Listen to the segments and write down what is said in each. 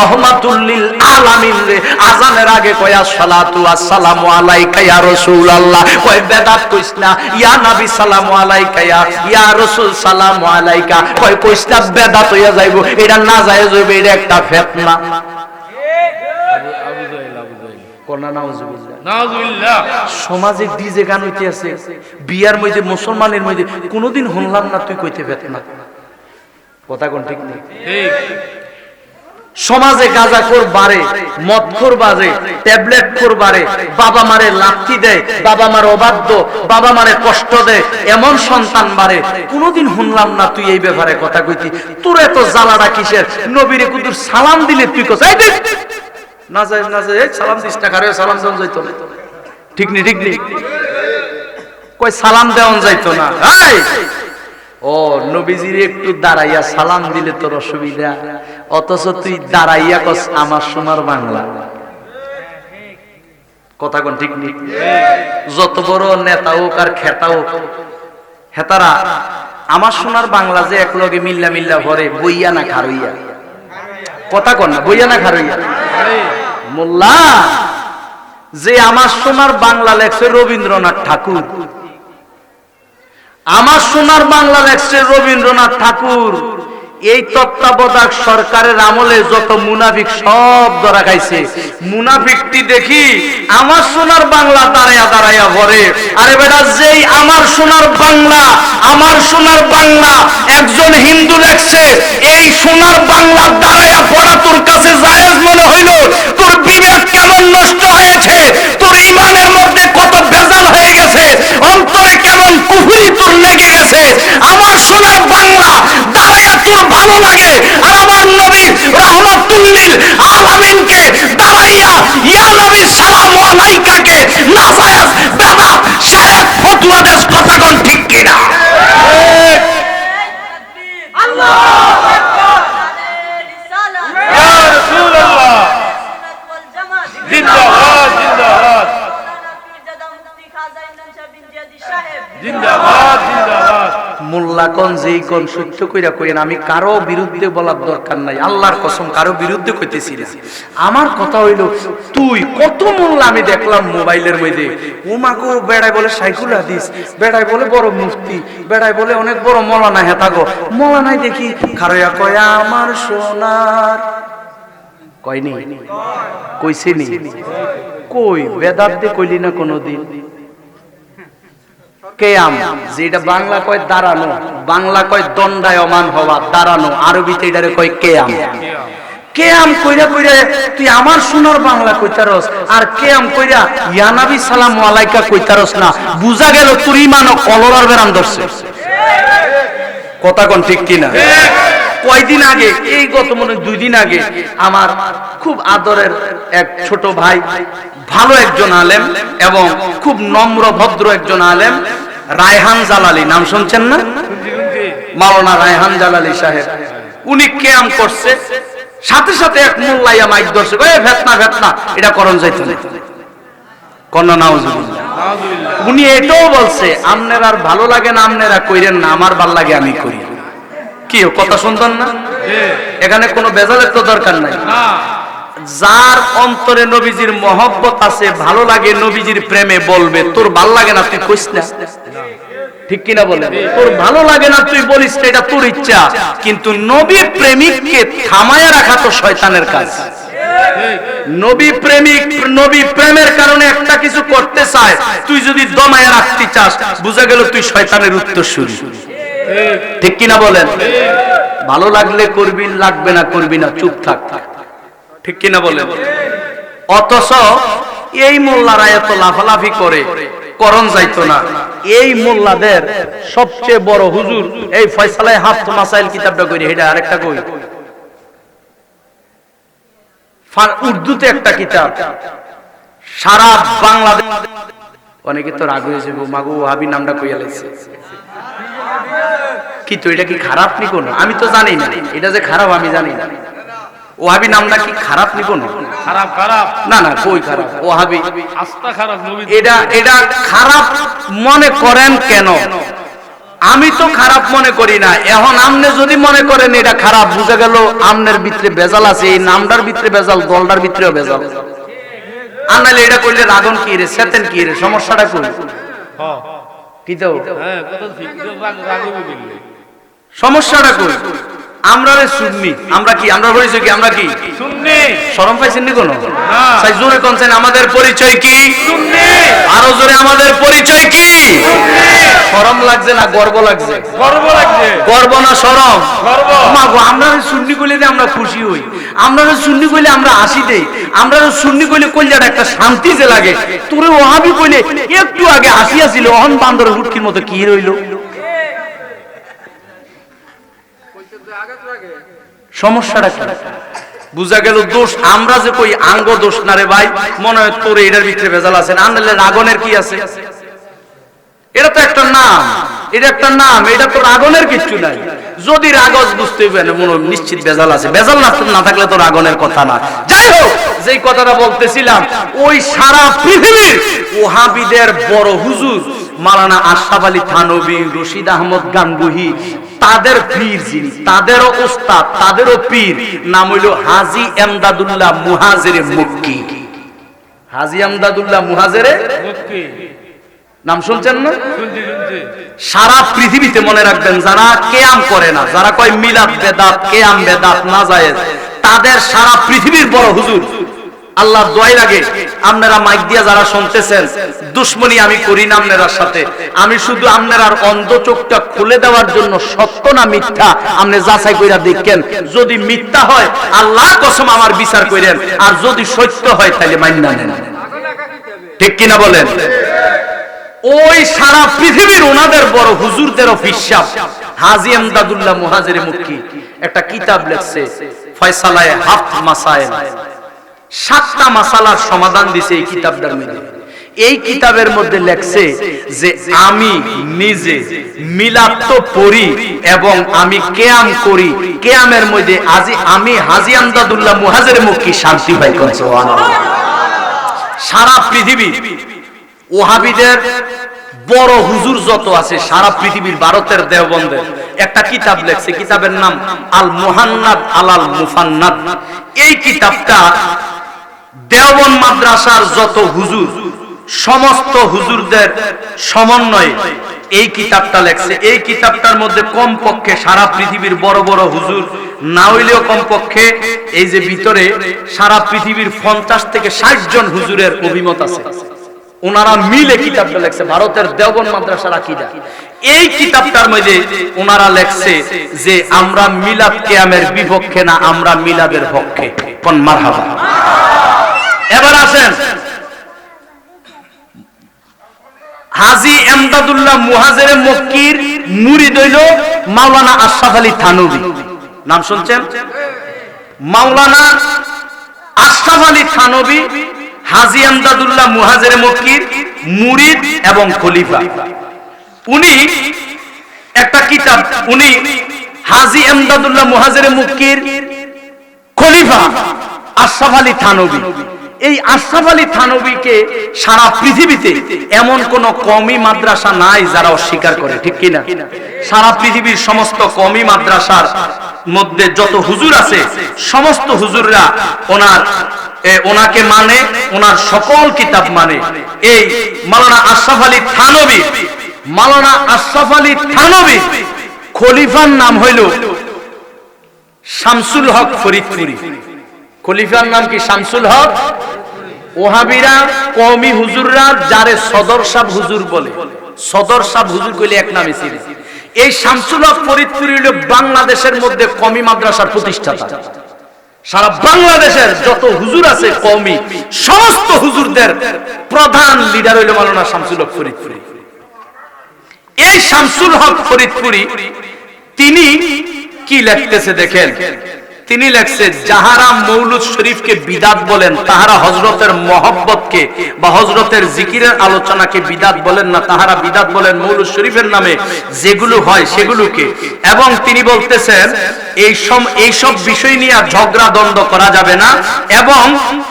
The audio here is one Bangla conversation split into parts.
রহমাতুল্লিল আলামিন রে। আজানের আগে কয় আসসালাতু আসসালামু আলাইকা ইয়া রাসূলুল্লাহ। কয় বেদাত কইস না ইয়া নবী সালামু আলাইকা ইয়া ইয়া রাসূল সালামু আলাইকা। কয় কইস না বেদাত হইয়া যাইব। এটা না এটা একটা ফিতনা। সমাজে ডিজে গান হইতে আছে বিয়ার মধ্যে মুসলমানের মধ্যে কোনোদিন শুনলাম না তুই কইতে পেত না কথা কোন ঠিক নেই? সমাজে গাঁজাখোর বাড়ে মদখোর বাজে, ট্যাবলেট খোর বাড়ে, বাবা মারে লাথি দেয়, বাবা মার অবাধ্য, বাবা মারে কষ্ট দেয়, এমন সন্তান বাড়ে। কোনোদিন শুনলাম না তুই এই ব্যাপারে কথা কইতি। তোর এত জ্বালাটা কিসের? নবীরে কুতুর সালাম দিলে তুই দেখ! না যায় না যায় সালাম দিস টাকা রে সালাম দেওয়া যাইতো না? ঠিক নি ঠিক নি? কই সালাম দেওয়া যাইতো না। ও, নবীজির একটু দাঁড়াইয়া সালাম দিলে তোর অসুবিধা। অথচ তুই দাঁড়াইয়া কস আমার সোনার বাংলা। কথা কোন ঠিক নেই? যত বড় নেতা হোক আর খেতা হোক, হেতারা, আমার সোনার বাংলা যে এক লগে মিল্লা মিল্লা ভরে, বইয়া না খারইয়া। কথা কন না বইয়া না খারইয়া? মোল্লা, যে আমার সোনার বাংলা লেখছে রবীন্দ্রনাথ ঠাকুর। আমার সোনার বাংলা লেখছে রবীন্দ্রনাথ ঠাকুর। এই তত্ত্বাবধায়ক সরকারের আমলে যত মুনাফিক সব ধরা খাইছে। মুনাফিকটি দেখি আমার সোনার বাংলা দাঁড়াইয়া দাঁড়াইয়া ভরে। আরে বেটা, যেই আমার সোনার বাংলা, আমার সোনার বাংলা একজন হিন্দু লেখছে, এই সোনার বাংলা দাঁড়াইয়া পড়া তোর কাছে জায়েজ মনে হইল? তোর বিবেক কেমন নষ্ট হয়েছে? তোর ইমানের মধ্যে কত ভেজাল হয়ে গেছে অন্তরে কেমন কুফুরি তোর লেগে গেছে আমার সোনার বাংলা দাঁড়াইয়া তোর ভালো লাগে আর আমার নবী রহমাতুল্লিল আলামিনকে দাঁড়াইয়া, ইয়া নবী সালাম আলাইকাকে নাজায়েজ দাদা শিরক ফতোয়া দেশ কথাগণ ঠিক কিনা? ইয়া কোন যেই কোন সত্য কইরা কইেন আমি কারও বিরুদ্ধে বলার দরকার নাই। আল্লাহর কসম, কারও বিরুদ্ধে কইতেছি না। আমার কথা হইল, তুই কত মোল্লা আমি দেখলাম মোবাইলের মধ্যে। উমাগো বেড়ায় বলে সাইকুল হাদিস, বেড়ায় বলে বড় মুফতি, বেড়ায় বলে অনেক বড় মলানা হেতাগো মলানাই দেখি, খারয়া কয়া, আমার সোনার। কয়নি? কইছে নি কই, বেদান্তে কইলি না কোনোদিন? কেয়াম, যেটা বাংলা কয় দাঁড়ানো, বাংলা কয় দণ্ডায়মান হওয়া, দাঁড়ানো, আরবিতে এটারে কয় কেয়াম। কেয়াম কইরা কইরা তুই আমার সোনার বাংলা কইতারস, আর কেয়াম কইরা ইয়ানাবি সালাম আলাইকা কইতারস না, বুঝা গেল তোর ইমান কলরার বেরাম ধরছে। কথা কোন ঠিক কিনা? কয়দিন আগে, এই গত মনে দুই দিন আগে, আমার খুব আদরের এক ছোট ভাই, ভালো একজন আলেম, এবং খুব নম্র, ভদ্র একজন আলেম রায়হান জালালি নাম শুনছেন না? মাওলানা রায়হান জালালি সাহেব উনি কেয়াম করছে সাথে সাথে এক মোল্লাইয়া মাইক ধরছে এ ভেতনা ভেতনা এটা করণ যাইতো না। কন্যা নাউজুবিল্লাহ। উনি এটাও বলছে আমনের আর ভালো লাগে না আমনেরা কইরেন না আমার ভালো লাগে আমি করি। কি কথা শুনতেন না? এখানে কোনো বেজালের তো দরকার নাই? যার অন্তরে নবীজির মহব্বত আছে ভালো লাগে নবীজির প্রেমে বলবে তোর ভালো লাগে না তুই কইস না। ঠিক কিনা বলে তোর ভালো লাগে না তুই বলিস না, এটা তোর ইচ্ছা। কিন্তু নবী প্রেমিককে থামায় রাখা তো শয়তানের কাজ। নবী প্রেমিক নবী প্রেমের কারণে একটা কিছু করতে চায় তুই যদি দমায় রাখতে চাস বুঝা গেল তুই শয়তানের উত্তরসূরি। ঠিক ঠিক কিনা বলেন? ভালো লাগলে করবি লাগবে না করবি না চুপ থাক থাক। ঠিক কিনা বলেন? অথচ এই মোল্লারা এত লাফালাফি করে, করণ যাইতো না। এই মোল্লাদের সবচেয়ে বড় হুজুর, এই ফয়সালায় হাফ মাসাইল কিতাবটা করি এটা আরেকটা কই? উর্দুতে একটা কিতাব, সারা বাংলাদেশ অনেকে তো রাগ হয়েছে মাগো হাবি নামটা কইয়া লাগছে কি তো, এটা কি খারাপ নি কোনো? আমি তো জানি না, এটা যে খারাপ আমি জানি না। ওহাবি নামটা কি খারাপ নি? কোনো খারাপ খারাপ। না না কই খারাপ? ওহাবি আস্থা খারাপ নবী এটা এটা খারাপ মনে করেন কেন? আমি তো খারাপ মনে করি না। এখন আমনে যদি মনে করেন এটা খারাপ বুঝে গেল আমনের ভিতরে বেজাল আছে। এই নামটার ভিতরে বেজাল দলটার ভিতরেও বেজাল আর নাহলে এটা করলে রাগন কি রে সেতেন কি রে সমস্যাটা কই? হ্যাঁ কি তো? সমস্যাটা কই? আমরা রে সুন্নি। আমরা কি আমরা বলেছি কি আমরা কি? শুননি শরম পাইছেন নি কোনো। তাই জোরে কোনছেন আমাদের পরিচয় কি? আরও জোরে আমাদের পরিচয় কি? শরম লাগছে না গর্ব লাগছে? গর্ব লাগছে। গর্ব না শরম? গর্ব। মা গো, আমরা সুন্নি কইলে যে আমরা খুশি হই। আমরা সুন্নি কইলে আমরা হাসি দেই। আমরা সুন্নি কইলে কইলে একটা শান্তি যে লাগে। তোরে ওহাবি কইলে একটু আগে হাসি আসিল অহন বান্দরের হুটকির মতো কি রইল? সমস্যাটা কি? বুঝা গেল দোষ, আমরা যে কই আঙ্গ দোষ না রে ভাই, মনে হয় তোর এটার ভিতরে ভেজাল আছে। আনলে রাগনের কি আছে? এটা তো একটা নাম, এটা একটা নাম, এটা তো রাগনের কিছু নাই। যদি রাগজ বুঝতে হবে না মনে নিশ্চিত বেজাল আছে। বেজাল না থাকলে তো রাগনের কথা না। যাই হোক, যেই কথাটা বলতেছিলাম, ওই সারা পৃথিবীর ওহাবিদের বড় হুজুর মালানা আশরাফ আলী থানবী রশিদ আহমদ গাঙ্গুহি, তাদের পীর যিনি, তাদেরও ওস্তাদ, তাদেরও পীর, নাম হইল হাজি এমদাদুল্লাহ মুহাজেরে মক্কি। হাজি এমদাদুল্লাহ মুহাজেরে মুক্তি নাম শুনছেন না? সারা পৃথিবীতে মনে রাখবেন যারা কেয়াম করে না যারা কয় মিলাদ বেদাত কেয়াম বেদাত না যায় তাদের সারা পৃথিবীর বড় হুজুর। আল্লাহ দোয়াই লাগে আপনারা মাইক দিয়া যারা শুনতেছেন দুশ্মনী আমি করি না আপনার সাথে। আমি শুধু আপনার অন্ধ চোখটা খুলে দেওয়ার জন্য সত্য না মিথ্যা আপনি যাচাই কইরা দেখেন। যদি মিথ্যা হয় আল্লাহ কসম আমার বিচার করেন আর যদি সত্য হয় তাহলে মাইনা নেন। ঠিক কিনা বলেন? ওই সারা পৃথিবীর ওনাদের বড় হাজি আমদাদুল্লাহ মুহাজির একটা কিতাব লেখছে, ফয়সালায়ে হাফ সাতটা মাসালার সমাধান দিছে এই কিতাবটার এই কিতাবের মধ্যে লেখছে যে আমি নিজে মিলাদ তো পড়ি এবং আমি কেয়াম করি। কেয়ামের মধ্যে আজি আমি হাজি আমদাদুল্লাহ মুহাজির মুক্কি শান্তি পাই করছে সারা পৃথিবী ওহাবিদের বড় হুজুর যত আছে, সারা পৃথিবীর ভারতের দেওবন্দের একটা কিতাব লেখছে, কিতাবের নাম আল মুহান্নাদ আলাল মুফান্নাদ। এই কিতাবটা দেওবন মাদ্রাসার যত হুজুর, সমস্ত হুজুরদের সমন্বয়ে এই কিতাবটা লেখছে। এই কিতাবটার মধ্যে কম পক্ষে সারা পৃথিবীর বড় বড় হুজুর, না হইলেও কম পক্ষে এই যে ভিতরে সারা পৃথিবীর পঞ্চাশ থেকে ষাট জন হুজুরের অভিমত আছে। ওনারা মিলে কিতাবটা লেখছে, ভারতের দেওবন মাদ্রাসার আকিদা। এই কিতাবটার মধ্যে ওনারা লেখছে যে, আমরা মিলাদ কেয়ামের বিপক্ষে না, আমরা মিলাদের পক্ষে। কোন মারহাবা। এবার আসেন। হাজি এমদাদুল্লাহ মুহাজের মক্কির মুরিদ হইল মাওলানা আশরাফ আলী থানবী। নাম শুনছেন? মাওলানা আশরাফ আলী থানবী হাজি এমদাদুল্লাহ মুহাজের মক্কির মুরিদ এবং খলিফা। উনি একটা কিতাব, উনি হাজি এমদাদুল্লাহ মুহাজের মক্কির খলিফা আশরাফ আলী থানবী। এই আশরাফ আলী থানবীকে সারা পৃথিবীতে এমন কোন কমি মাদ্রাসা নাই যারা অস্বীকার করে, ঠিক কিনা? সারা পৃথিবীর সমস্ত কমি মাদ্রাসার মধ্যে যত হুজুর আছে, সমস্ত হুজুররা ওনার ওনাকে মানে ওনার সকল কিতাব মানে। এই মালানা আশরাফ আলী থানবী, মালানা আশরাফ আলী থানবী খলিফার নাম হইল শামসুল হক ফরিদপুরি। খলিফার নাম কি শামসুল হক? ওহাবিরা, কওমি হুজুররা, যারে সদর সাহ হুজুর বলে। সদর সাহ হুজুর কইলে এক নামে ছিল এই শামসুল হক ফরিদপুরি হলো বাংলাদেশের মধ্যে কমি মাদ্রাসার প্রতিষ্ঠাতা। সারা বাংলাদেশের যত হুজুর আছে কমি সমস্ত হুজুরদের প্রধান লিডার হইল মালানা শামসুল হক ফরিদপুরি। এই শামসুল হক ফরিদপুরি, তিনি কি লিখতেছে দেখেন? তিনি লেখছে যাহারা মৌলুদ শরীফকে বিদাত বলেন, তাহারা হজরতের মহব্বতকে বা হজরতের জিকিরের আলোচনাকে বিদাত বলেন না, তাহারা বিদাত বলেন মৌলুদ শরীফের নামে যেগুলো হয় সেগুলোকে। এবং তিনি বলতেছেন, এই সব এই সব বিষয় নিয়ে ঝগড়া দ্বন্দ্ব করা যাবে না। এবং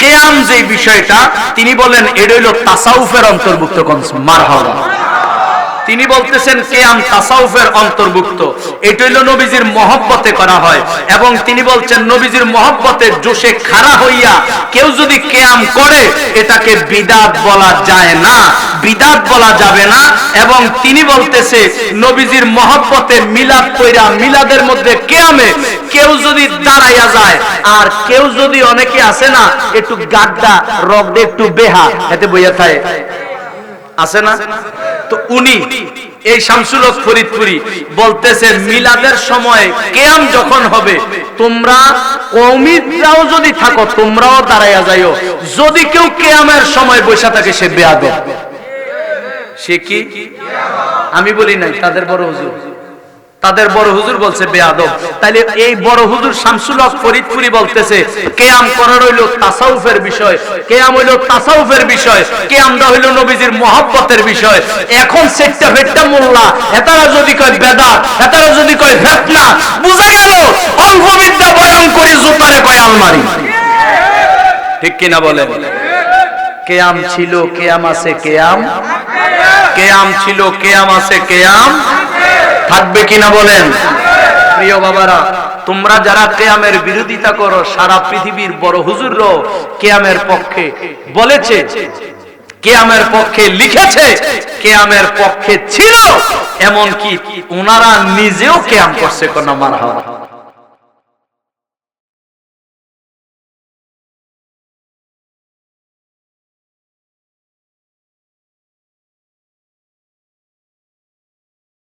কেয়াম যে বিষয়টা, তিনি বলেন এটা হইল তাসাউফের অন্তর্ভুক্ত মার তিনি বলতেছেন, কেয়াম তাসাউফের অন্তর্ভুক্ত। এটা হইল নবীজির মহব্বতে করা হয়। এবং তিনি বলছেন, নবীজির মহব্বতে জোশে খাড়া হইয়া কেউ যদি কেয়াম করে, এটাকে বিদাত বলা যায় না, বিদাত বলা যাবে না। এবং তিনি বলতেছে, নবীজির মহব্বতে মিলাদ কইরা মিলাদের মধ্যে কেয়ামে কেউ যদি দাঁড়াইয়া যায়, আর কেউ যদি অনেকে আছে না, একটু গাড্ডা, রগডে একটু বেহা এতে বইয়া থাকে আছে না? তো উনি এই শামসুল হক ফরিদপুরি বলতেছে, মিলাদের সময় কেয়াম যখন হবে, তোমরা কৌমিদরাও যদি থাকো, তোমরাও দাঁড়াইয়া যাইও। যদি কেউ কেয়ামের সময় বসে থাকে, সে বেয়াদ সে কি? আমি বলি নাই, তাদের বড় হুজুর। তাদের বড় হুজুর বলছে, বেয়াদব। তাইলে এই বড় হুজুর শামসুল হক ফরিদপুরি বলতেছে, কেয়াম করার হইল তাসাউফের বিষয়, কেয়াম হইল তাসাউফের বিষয় কেয়ামটা হইল নবীজির মহব্বতের বিষয়। এখন সেটটা ভেটটা মোল্লা, হেতারা যদি কয় বেদাত, হেতারা যদি কয় ফেতনা বুঝা গেল অল্প বিদ্যা বয়ান করি জুতারে কয় আলমারি। ঠিক কিনা বলেন? কেয়াম ছিল, কেয়াম আছে, কেয়াম। কেয়াম ছিল, কেয়াম আছে, কেয়াম। থাকবে কিনা বলেন? প্রিয় বাবারা, তোমরা যারা কেয়ামের বিরোধিতা করো, সারা পৃথিবীর বড় হুজুর কেয়ামের পক্ষে বলেছে। কেয়ামের পক্ষে লিখেছে, কেয়ামের পক্ষে ছিল এমন কি ওনারা নিজেও কেয়াম করছে কোন মার